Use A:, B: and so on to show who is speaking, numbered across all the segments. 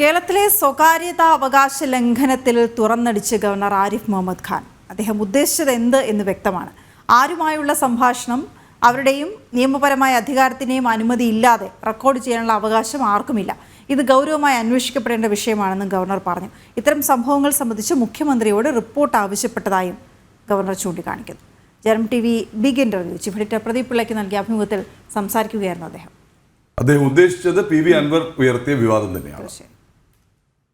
A: കേരളത്തിലെ സ്വകാര്യതാ അവകാശ ലംഘനത്തിൽ തുറന്നടിച്ച് ഗവർണർ ആരിഫ് മുഹമ്മദ് ഖാൻ. അദ്ദേഹം ഉദ്ദേശിച്ചത് എന്ത് എന്ന് വ്യക്തമാണ്. ആരുമായുള്ള സംഭാഷണം അവരുടെയും നിയമപരമായ അധികാരത്തിനെയും അനുമതി ഇല്ലാതെ റെക്കോർഡ് ചെയ്യാനുള്ള അവകാശം ആർക്കുമില്ല. ഇത് ഗൗരവമായി അന്വേഷിക്കപ്പെടേണ്ട വിഷയമാണെന്നും ഗവർണർ പറഞ്ഞു. ഇത്തരം സംഭവങ്ങൾ സംബന്ധിച്ച് മുഖ്യമന്ത്രിയോട് റിപ്പോർട്ട് ആവശ്യപ്പെട്ടതായും ഗവർണർ ചൂണ്ടിക്കാണിക്കുന്നു. Janam T V big interview chief editor Pradeep പിള്ളയ്ക്ക് നൽകിയ അഭിമുഖത്തിൽ സംസാരിക്കുകയായിരുന്നു അദ്ദേഹം.
B: അദ്ദേഹം ഉദ്ദേശിച്ചത് പി വി അൻവർ ഉയർത്തിയ വിവാദം തന്നെയാണ്.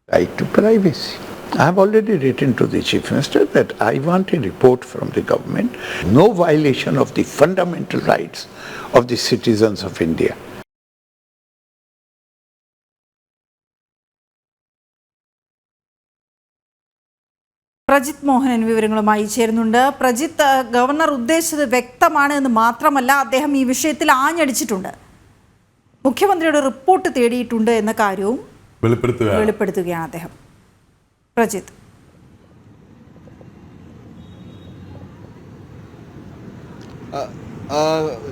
C: Right to privacy. I have already written to the Chief Minister that I want a report from the government, no violation of the fundamental rights of the citizens of India.
A: Prajith Mohanan വിവരങ്ങളുമായി ചേരുന്നുണ്ട് Prajith governor ഉദ്ദേശിച്ചത് വ്യക്തമാണ് എന്ന് മാത്രമല്ല അദ്ദേഹം ഈ വിഷയത്തിൽ ആഞ്ഞടിച്ചിട്ടുണ്ട് മുഖ്യമന്ത്രിയുടെ റിപ്പോർട്ട് തേടിയിട്ടുണ്ട് എന്ന കാര്യവും
B: വെളിപ്പെടുത്തുകയാണ്.
A: അദ്ദേഹം. പ്രജിത്ത്.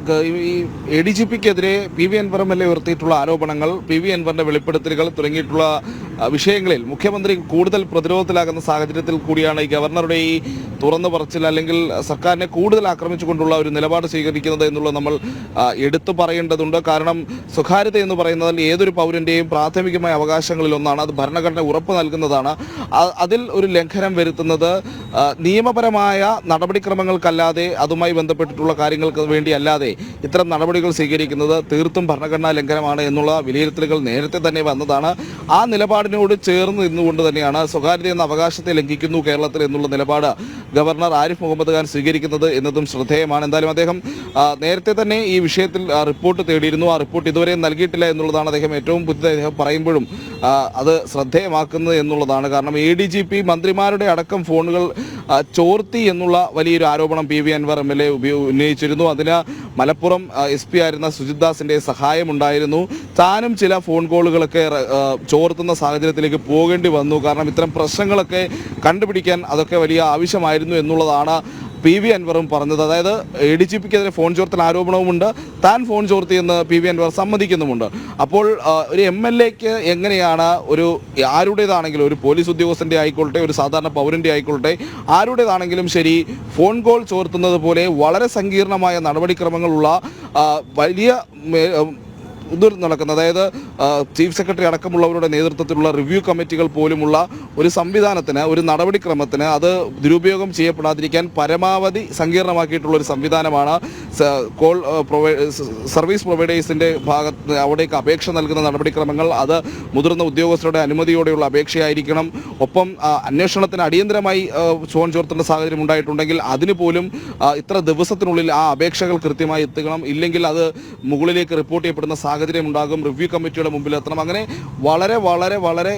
D: ഗ- ഈ എ ഡി ജി പിക്കെതിരെ P V Anvar M L A ഉയർത്തിയിട്ടുള്ള ആരോപണങ്ങൾ പി വി അൻവറിന്റെ വെളിപ്പെടുത്തലുകൾ തുടങ്ങിയിട്ടുള്ള വിഷയങ്ങളിൽ മുഖ്യമന്ത്രി കൂടുതൽ പ്രതിരോധത്തിലാകുന്ന സാഹചര്യത്തിൽ കൂടിയാണ് ഈ ഗവർണറുടെ ഈ തുറന്നു പറച്ചിൽ അല്ലെങ്കിൽ സർക്കാരിനെ കൂടുതൽ ആക്രമിച്ചുകൊണ്ടുള്ള ഒരു നിലപാട് സ്വീകരിക്കുന്നത് എന്നുള്ളത് നമ്മൾ എടുത്തു പറയേണ്ടതുണ്ട്. കാരണം സ്വകാര്യത എന്ന് പറയുന്നത് ഏതൊരു പൗരന്റെയും പ്രാഥമികമായ അവകാശങ്ങളിൽ ഒന്നാണ്. അത് ഭരണഘടന ഉറപ്പ് നൽകുന്നതാണ്. അതിൽ ഒരു ലംഘനം വരുത്തുന്നത് നിയമപരമായ നടപടിക്രമങ്ങൾക്കല്ലാതെ അതുമായി ബന്ധപ്പെട്ടിട്ടുള്ള കാര്യങ്ങൾക്ക് വേണ്ടിയല്ലാതെ ഇത്തരം നടപടികൾ സ്വീകരിക്കുന്നത് തീർത്തും ഭരണഘടനാ ലംഘനമാണ് എന്നുള്ള വിലയിരുത്തലുകൾ നേരത്തെ തന്നെ വന്നതാണ്. ആ നിലപാടിനോട് ചേർന്ന് നിന്നുകൊണ്ട് തന്നെയാണ് സ്വകാര്യത എന്ന അവകാശത്തെ ലംഘിക്കുന്നു കേരളത്തിൽ എന്നുള്ള നിലപാട് ഗവർണർ ആരിഫ് മുഹമ്മദ് ഖാൻ സ്വീകരിക്കുന്നത് എന്നതും ശ്രദ്ധേയമാണ്. എന്തായാലും അദ്ദേഹം നേരത്തെ തന്നെ ഈ വിഷയത്തിൽ റിപ്പോർട്ട് തേടിയിരുന്നു. ആ റിപ്പോർട്ട് ഇതുവരെ നൽകിയിട്ടില്ല എന്നുള്ളതാണ് അദ്ദേഹം ഏറ്റവും പുതിയ അദ്ദേഹം പറയുമ്പോഴും അത് ശ്രദ്ധേയമാക്കുന്നത് എന്നുള്ളതാണ്. കാരണം എ ഡി ജി പി മന്ത്രിമാരുടെ അടക്കം ഫോണുകൾ ചോർത്തി എന്നുള്ള വലിയൊരു ആരോപണം P V Anvar M L A ഉന്നയിച്ചിരുന്നു. അതിന് മലപ്പുറം എസ് പി ആയിരുന്ന സുജിത് ദാസിന്റെ സഹായമുണ്ടായിരുന്നു താനും ചില ഫോൺ കോളുകളൊക്കെ ചോർത്തുന്ന ചോർത്തുന്ന സാഹചര്യത്തിലേക്ക് പോകേണ്ടി വന്നു. കാരണം ഇത്തരം പ്രശ്നങ്ങളൊക്കെ കണ്ടുപിടിക്കാൻ അതൊക്കെ വലിയ ആവശ്യമായിരുന്നു എന്നുള്ളതാണ് പി വി അൻവറും പറഞ്ഞത്. അതായത് എ ഡി ജി പിക്കെതിരെ ഫോൺ ചോർത്തൽ ആരോപണവുമുണ്ട്. താൻ ഫോൺ ചോർത്തിയെന്ന് പി വി അൻവർ സമ്മതിക്കുന്നുമുണ്ട്. അപ്പോൾ ഒരു എം എൽ എക്ക് എങ്ങനെയാണ് ഒരു ആരുടേതാണെങ്കിലും ഒരു പോലീസ് ഉദ്യോഗസ്ഥന്റെ ആയിക്കോട്ടെ ഒരു സാധാരണ പൗരന്റെ ആയിക്കോട്ടെ ആരുടേതാണെങ്കിലും ശരി ഫോൺ കോൾ ചോർത്തുന്നത് പോലെ വളരെ സങ്കീർണമായ നടപടിക്രമങ്ങളുള്ള വലിയ നടക്കുന്നത്. അതായത് ചീഫ് സെക്രട്ടറി അടക്കമുള്ളവരുടെ നേതൃത്വത്തിലുള്ള റിവ്യൂ കമ്മിറ്റികൾ പോലുമുള്ള ഒരു സംവിധാനത്തിന് ഒരു നടപടിക്രമത്തിന് അത് ദുരുപയോഗം ചെയ്യപ്പെടാതിരിക്കാൻ പരമാവധി സങ്കീർണമാക്കിയിട്ടുള്ള ഒരു സംവിധാനമാണ് കോൾ പ്രൊവൈ- സർവീസ് പ്രൊവൈഡേഴ്സിന്റെ ഭാഗത്ത് അവിടേക്ക് അപേക്ഷ നൽകുന്ന നടപടിക്രമങ്ങൾ അത് മുതിർന്ന ഉദ്യോഗസ്ഥരുടെ അനുമതിയോടെയുള്ള അപേക്ഷയായിരിക്കണം. ഒപ്പം അന്വേഷണത്തിന് അടിയന്തരമായി ചോൺ ചോർത്തേണ്ട സാഹചര്യം ഉണ്ടായിട്ടുണ്ടെങ്കിൽ അതിന് പോലും ഇത്ര ദിവസത്തിനുള്ളിൽ ആ അപേക്ഷകൾ കൃത്യമായി എത്തുകണം. ഇല്ലെങ്കിൽ അത് മുകളിലേക്ക് റിപ്പോർട്ട് ചെയ്യപ്പെടുന്ന സാഹചര്യം ഉണ്ടാകും റിവ്യൂ കമ്മിറ്റിയുടെ മുമ്പിൽ എത്തണം. അങ്ങനെ വളരെ വളരെ വളരെ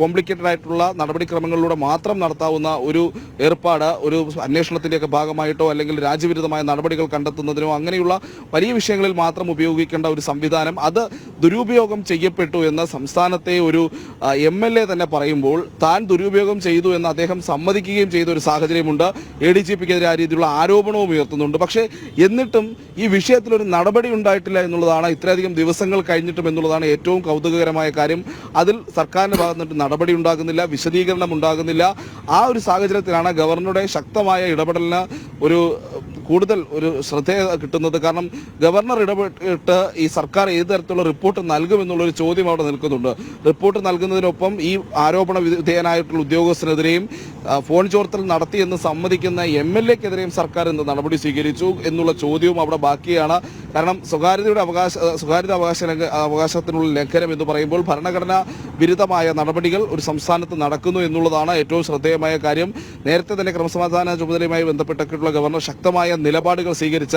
D: കോംപ്ലിക്കേറ്റഡ് ആയിട്ടുള്ള നടപടിക്രമങ്ങളിലൂടെ മാത്രം നടത്താവുന്ന ഒരു ഏർപ്പാട് ഒരു അന്വേഷണത്തിന്റെയൊക്കെ ഭാഗമായിട്ടോ അല്ലെങ്കിൽ രാജ്യവിരുദ്ധമായ നടപടികൾ കണ്ടെത്തുന്നതിനോ അങ്ങനെയുള്ള വലിയ വിഷയങ്ങളിൽ മാത്രം ഉപയോഗിക്കേണ്ട ഒരു സംവിധാനം അത് ദുരുപയോഗം ചെയ്യപ്പെട്ടു എന്ന് സംസ്ഥാനത്തെ ഒരു എം എൽ എ തന്നെ പറയുമ്പോൾ താൻ ദുരുപയോഗം ചെയ്തു എന്ന് അദ്ദേഹം സമ്മതിക്കുകയും ചെയ്ത ഒരു സാഹചര്യമുണ്ട് എ ഡി ജി പിക്കെതിരെ ആ രീതിയിലുള്ള ആരോപണവും ഉയർത്തുന്നുണ്ട്. പക്ഷേ എന്നിട്ടും ഈ വിഷയത്തിൽ ഒരു നടപടി ഉണ്ടായിട്ടില്ല എന്നുള്ളതാണ് ഇത്രയധികം ദിവസങ്ങൾ കഴിഞ്ഞിട്ടും എന്നുള്ളതാണ് ഏറ്റവും കൗതുകകരമായ കാര്യം. അതിൽ സർക്കാരിന്റെ ഭാഗത്തുനിന്ന് നടപടി ഉണ്ടാകുന്നില്ല വിശദീകരണം ഉണ്ടാകുന്നില്ല. ആ ഒരു സാഹചര്യത്തിലാണ് ഗവർണറുടെ ശക്തമായ ഇടപെടലിന് ഒരു കൂടുതൽ ഒരു ശ്രദ്ധ കിട്ടുന്നത്. കാരണം ഗവർണർ ഇടപെട്ടിട്ട് ഈ സർക്കാർ ഏത് തരത്തിലുള്ള റിപ്പോർട്ട് നൽകുമെന്നുള്ള ഒരു ചോദ്യം അവിടെ നിൽക്കുന്നുണ്ട്. റിപ്പോർട്ട് നൽകുന്നതിനൊപ്പം ഈ ആരോപണ വിധേയനായിട്ടുള്ള ഉദ്യോഗസ്ഥനെതിരെയും ഫോൺ ചോർത്തൽ നടത്തിയെന്ന് സമ്മതിക്കുന്ന എം എൽ എക്കെതിരെയും സർക്കാർ എന്ത് നടപടി സ്വീകരിച്ചു എന്നുള്ള ചോദ്യവും അവിടെ ബാക്കിയാണ്. കാരണം സ്വകാര്യതയുടെ അവകാശ സ്വകാര്യത അവകാശ അവകാശത്തിനുള്ള ലംഘനം എന്ന് പറയുമ്പോൾ ഭരണഘടനാ വിരുദ്ധമായ നടപടികൾ ഒരു സംസ്ഥാനത്ത് നടക്കുന്നു എന്നുള്ളതാണ് ഏറ്റവും ശ്രദ്ധേയമായ കാര്യം. നേരത്തെ തന്നെ ക്രമസമാധാന ചുമതലയുമായി ബന്ധപ്പെട്ടിട്ടുള്ള ഗവർണർ ശക്തമായ നിലപാടുകൾ സ്വീകരിച്ച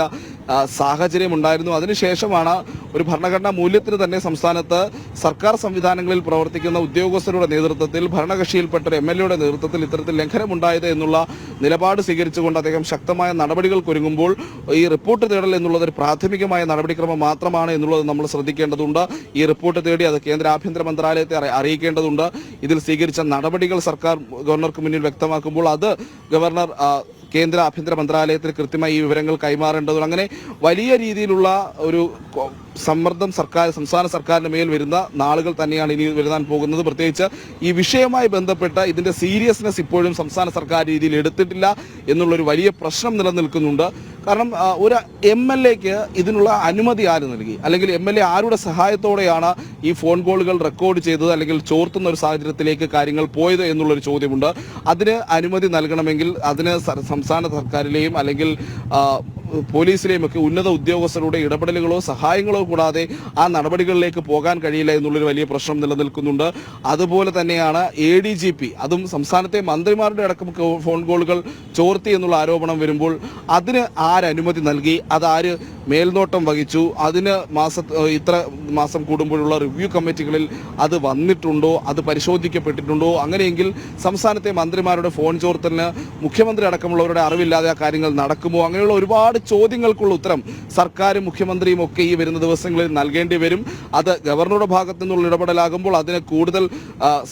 D: സാഹചര്യം ഉണ്ടായിരുന്നു. അതിനുശേഷമാണ് ഒരു ഭരണഘടനാ മൂല്യത്തിന് തന്നെ സംസ്ഥാനത്ത് സർക്കാർ സംവിധാനങ്ങളിൽ പ്രവർത്തിക്കുന്ന ഉദ്യോഗസ്ഥരുടെ നേതൃത്വത്തിൽ ഭരണകക്ഷിയിൽപ്പെട്ട ഒരു എം എൽ എയുടെ നേതൃത്വത്തിൽ ഇത്തരത്തിൽ ലംഘനമുണ്ടായത് എന്നുള്ള നിലപാട് സ്വീകരിച്ചുകൊണ്ട് അദ്ദേഹം ശക്തമായ നടപടികൾ നടപടികൾക്കൊരുങ്ങുമ്പോൾ ഈ റിപ്പോർട്ട് തേടൽ എന്നുള്ളത് ഒരു പ്രാഥമികമായ നടപടിക്രമം മാത്രമാണ് എന്നുള്ളത് നമ്മൾ ശ്രദ്ധിക്കേണ്ടതുണ്ട്. ഈ റിപ്പോർട്ട് തേടി അത് കേന്ദ്ര ആഭ്യന്തര മന്ത്രാലയത്തെ അറിയിക്കേണ്ടതുണ്ട്. ഇതിൽ സ്വീകരിച്ച നടപടികൾ സർക്കാർ ഗവർണർക്ക് മുന്നിൽ വ്യക്തമാക്കുമ്പോൾ അത് ഗവർണർ കേന്ദ്ര ആഭ്യന്തര മന്ത്രാലയത്തിന് കൃത്യമായി ഈ വിവരങ്ങൾ കൈമാറേണ്ടതും അങ്ങനെ വലിയ രീതിയിലുള്ള ഒരു സമ്മർദ്ദം സർക്കാർ സംസ്ഥാന സർക്കാരിന് മേൽ വരുന്ന നാളുകൾ തന്നെയാണ് ഇനി വരുവാൻ പോകുന്നത്. പ്രത്യേകിച്ച് ഈ വിഷയവുമായി ബന്ധപ്പെട്ട ഇതിന്റെ സീരിയസ്നെസ് ഇപ്പോഴും സംസ്ഥാന സർക്കാർ രീതിയിൽ എടുത്തിട്ടില്ല എന്നുള്ളൊരു വലിയ പ്രശ്നം നിലനിൽക്കുന്നുണ്ട്. കാരണം ഒരു എം എൽ എക്ക് ഇതിനുള്ള അനുമതി ആര് നൽകി? അല്ലെങ്കിൽ എം എൽ എ ആരുടെ സഹായത്തോടെയാണ് ഈ ഫോൺ കോളുകൾ റെക്കോർഡ് ചെയ്തത് അല്ലെങ്കിൽ ചോർത്തുന്ന ഒരു സാഹചര്യത്തിലേക്ക് കാര്യങ്ങൾ പോയത് എന്നുള്ളൊരു ചോദ്യമുണ്ട്. അതിന് അനുമതി നൽകണമെങ്കിൽ അതിന് സംസ്ഥാന സർക്കാരിലെയും അല്ലെങ്കിൽ പോലീസിലെയും ഒക്കെ ഉന്നത ഉദ്യോഗസ്ഥരുടെ ഇടപെടലുകളോ സഹായങ്ങളോ കൂടാതെ ആ നടപടികളിലേക്ക് പോകാൻ കഴിയില്ല എന്നുള്ളൊരു വലിയ പ്രശ്നം നിലനിൽക്കുന്നുണ്ട്. അതുപോലെ തന്നെയാണ് എ ഡി ജി പി അതും സംസ്ഥാനത്തെ മന്ത്രിമാരുടെ അടക്കം ഫോൺ കോളുകൾ ചോർത്തി എന്നുള്ള ആരോപണം വരുമ്പോൾ അതിന് ആരനുമതി നൽകി? അതാര് മേൽനോട്ടം വഹിച്ചു? അതിന് മാസ ഇത്ര മാസം കൂടുമ്പോഴുള്ള റിവ്യൂ കമ്മിറ്റികളിൽ അത് വന്നിട്ടുണ്ടോ? അത് പരിശോധിക്കപ്പെട്ടിട്ടുണ്ടോ? അങ്ങനെയെങ്കിൽ സംസ്ഥാനത്തെ മന്ത്രിമാരുടെ ഫോൺ ചോർത്തലിന് മുഖ്യമന്ത്രി അടക്കമുള്ളവരുടെ അറിവില്ലാതെ ആ കാര്യങ്ങൾ നടക്കുമോ? അങ്ങനെയുള്ള ഒരുപാട് ചോദ്യങ്ങൾക്കുള്ള ഉത്തരം സർക്കാരും മുഖ്യമന്ത്രിയും ഒക്കെ ഈ വരുന്ന ദിവസങ്ങളിൽ നൽകേണ്ടി വരും. അത് ഗവർണറുടെ ഭാഗത്തു നിന്നുള്ള ഇടപെടലാകുമ്പോൾ അതിന് കൂടുതൽ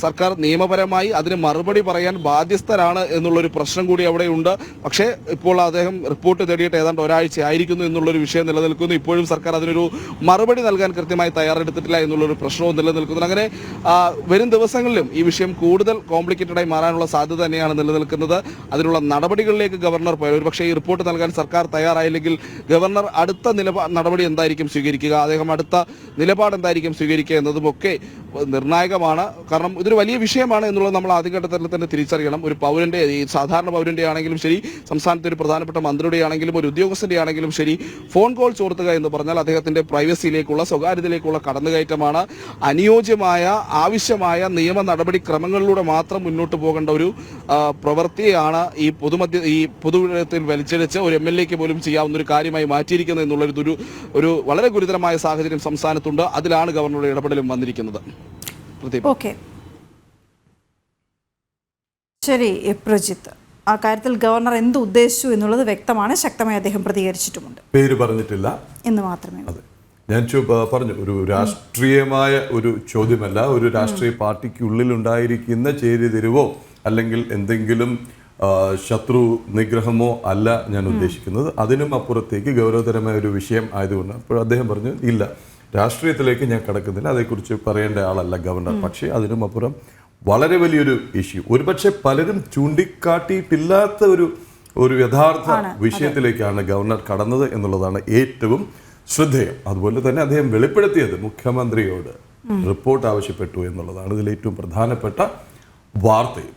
D: സർക്കാർ നിയമപരമായി അതിന് മറുപടി പറയാൻ ബാധ്യസ്ഥരാണ് എന്നുള്ളൊരു പ്രശ്നം കൂടി അവിടെ ഉണ്ട് പക്ഷേ ഇപ്പോൾ അദ്ദേഹം റിപ്പോർട്ട് തേടിയിട്ട് ഏതാണ്ട് ഒരാഴ്ച ആയിരിക്കുന്നു എന്നുള്ളൊരു വിഷയം നിലനിൽക്കുന്നു. ഇപ്പോഴും സർക്കാർ അതിനൊരു മറുപടി നൽകാൻ കൃത്യമായി തയ്യാറെടുത്തിട്ടില്ല എന്നുള്ളൊരു പ്രശ്നവും നിലനിൽക്കുന്നു. അങ്ങനെ വരും ദിവസങ്ങളിലും ഈ വിഷയം കൂടുതൽ കോംപ്ലിക്കേറ്റഡായി മാറാനുള്ള സാധ്യത തന്നെയാണ് നിലനിൽക്കുന്നത്. അതിനുള്ള നടപടികളിലേക്ക് ഗവർണർ പോയത് ഒരുപക്ഷേ ഈ റിപ്പോർട്ട് നൽകാൻ സർക്കാർ തയ്യാറായില്ലെങ്കിൽ ഗവർണർ അടുത്ത നിലപാ നടപടി എന്തായിരിക്കും സ്വീകരിക്കുക? അദ്ദേഹം അടുത്ത നിലപാട് എന്തായിരിക്കും സ്വീകരിക്കുക എന്നതുമൊക്കെ നിർണായകമാണ്. കാരണം ഇതൊരു വലിയ വിഷയമാണ് എന്നുള്ളത് നമ്മൾ ആദ്യഘട്ടത്തിൽ തന്നെ തിരിച്ചറിയണം. ഒരു പൗരന്റെ സാധാരണ പൗരന്റെ ആണെങ്കിലും ശരി സംസ്ഥാനത്തെ ഒരു പ്രധാനപ്പെട്ട മന്ത്രിയുടെ ആണെങ്കിലും ഒരു ഉദ്യോഗസ്ഥന്റെ ആണെങ്കിലും ശരി ഫോൺ കോൾ ചോർത്തുക എന്ന് പറഞ്ഞാൽ അദ്ദേഹത്തിന്റെ പ്രൈവസിയിലേക്കുള്ള സ്വകാര്യതയിലേക്കുള്ള കടന്നുകയറ്റമാണ് അനുയോജ്യമായ ആവശ്യമായ നിയമ നടപടിക്രമങ്ങളിലൂടെ മാത്രം മുന്നോട്ട് പോകേണ്ട ഒരു പ്രവൃത്തിയാണ് ഈ പൊതുമധ്യ ഈ പൊതുവിടത്തിൽ വലിച്ചിഴച്ച് ഒരു എം എൽ എക്ക് പോലും ചെയ്യാവുന്ന ഒരു കാര്യമായി മാറ്റിയിരിക്കുന്നത് എന്നുള്ളൊരു ഒരു ഒരു വളരെ ഗുരുതരമായ സാഹചര്യം സംസ്ഥാനത്തുണ്ട്. അതിലാണ് ഗവർണറുടെ ഇടപെടലും വന്നിരിക്കുന്നത്.
A: ശരി പ്രജിത്ത്. ആ കാര്യത്തിൽ ഗവർണർ എന്ത് ഉദ്ദേശിച്ചു എന്നുള്ളത് വ്യക്തമാണ്. ശക്തമായി അദ്ദേഹം പ്രതികരിച്ചിട്ടുമുണ്ട്.
B: പേര് പറഞ്ഞിട്ടില്ല.
A: എന്ന് മാത്രമേ ഉള്ളൂ.
B: അതെ. ഞാൻ ചോ- പറഞ്ഞു. ഒരു രാഷ്ട്രീയമായ ഒരു ചോദ്യമല്ല. ഒരു രാഷ്ട്രീയ പാർട്ടിക്കുള്ളിൽ ഉണ്ടായിരിക്കുന്ന ചേരിതിരിവോ അല്ലെങ്കിൽ എന്തെങ്കിലും ശത്രു നിഗ്രഹമോ അല്ല ഞാൻ ഉദ്ദേശിക്കുന്നത്. അതിനും അപ്പുറത്തേക്ക് ഗൗരവതരമായ ഒരു വിഷയം ആയതുകൊണ്ട് അപ്പോൾ അദ്ദേഹം പറഞ്ഞു ഇല്ല രാഷ്ട്രീയത്തിലേക്ക് ഞാൻ കിടക്കുന്നില്ല. അതേക്കുറിച്ച് പറയേണ്ട ആളല്ല ഗവർണർ. പക്ഷേ അതിനും അപ്പുറം വളരെ വലിയൊരു ഇഷ്യൂ ഒരുപക്ഷെ പലരും ചൂണ്ടിക്കാട്ടിയിട്ടില്ലാത്ത ഒരു ഒരു യഥാർത്ഥ വിഷയത്തിലേക്കാണ് ഗവർണർ കടന്നത് എന്നുള്ളതാണ് ഏറ്റവും ശ്രദ്ധേയം. അതുപോലെ തന്നെ അദ്ദേഹം വെളിപ്പെടുത്തിയത് മുഖ്യമന്ത്രിയോട് റിപ്പോർട്ട് ആവശ്യപ്പെട്ടു എന്നുള്ളതാണ് ഇതിൽ ഏറ്റവും പ്രധാനപ്പെട്ട വാർത്തയും.